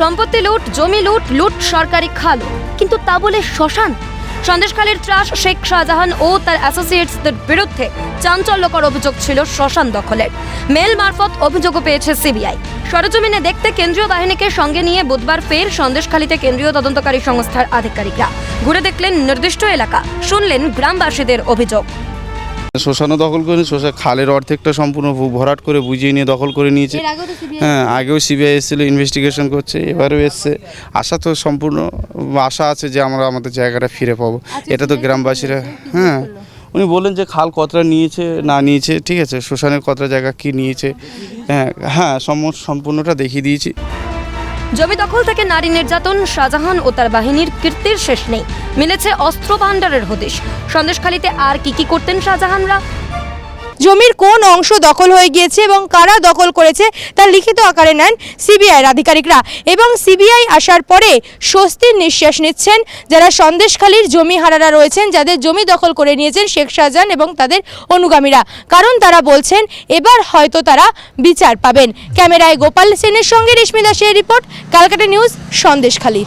সম্পত্তি লুট, জমি লুট লুট সরকারি খাল। কিন্তু তা বলে শ্মশান। সন্দেশখালীর ত্রাস শেখ শাহজাহান ও তার অ্যাসোসিয়েটসদের বিরুদ্ধে চাঞ্চল্যকর অভিযোগ ছিল শ্মশান দখলের। মেল মারফত অভিযোগও পেয়েছে সিবিআই। সরজমিনে দেখতে কেন্দ্রীয় বাহিনীকে সঙ্গে নিয়ে বুধবার ফের সন্দেশখালীতে কেন্দ্রীয় তদন্তকারী সংস্থার আধিকারিকরা। ঘুরে দেখলেন নির্দিষ্ট এলাকা। শুনলেন গ্রামবাসীদের অভিযোগ। শ্মশানও দখল করে শোষা খালের অর্ধেকটা সম্পূর্ণ ভরাট করে বুঝিয়ে নিয়ে দখল করে নিয়েছে। হ্যাঁ আগেও সিবিআই এসেছিল ইনভেস্টিগেশন করছে এবারেও এসছে। আশা তো সম্পূর্ণ আশা আছে যে আমরা আমাদের জায়গাটা ফিরে পাবো। এটা তো গ্রামবাসীরা হ্যাঁ। উনি বললেন যে খাল কতটা নিয়েছে না নিয়েছে ঠিক আছে শ্মশানের কতটা জায়গা কি নিয়েছে হ্যাঁ হ্যাঁ সম- সম্পূর্ণটা দেখিয়ে দিয়েছি। জমি দখল থেকে নারী নির্যাতন, শাহজাহান ও তার বাহিনীর কীর্তির শেষ নেই। মিলেছে অস্ত্র ভাণ্ডারের হদিশ। সন্দেশখালিতে আর কি কি করতেন শাহজাহানরা? জমির কোন অংশ দখল হয়ে গিয়েছে এবং কারা দখল করেছে তার লিখিত আকারে নেন সিবিআইয়ের আধিকারিকরা এবং সিবিআই আসার পরে স্বস্তির নিঃশ্বাস নিচ্ছেন যারা সন্দেশখালীর জমি হারারা রয়েছেন, যাদের জমি দখল করে নিয়েছেন শেখ শাহজাহান এবং তাদের অনুগামীরা। কারণ তারা বলছেন, এবার হয়তো তারা বিচার পাবেন। ক্যামেরায় গোপাল সেনের সঙ্গে রেশমি দাসের রিপোর্ট, ক্যালকাটা নিউজ, সন্দেশখালী।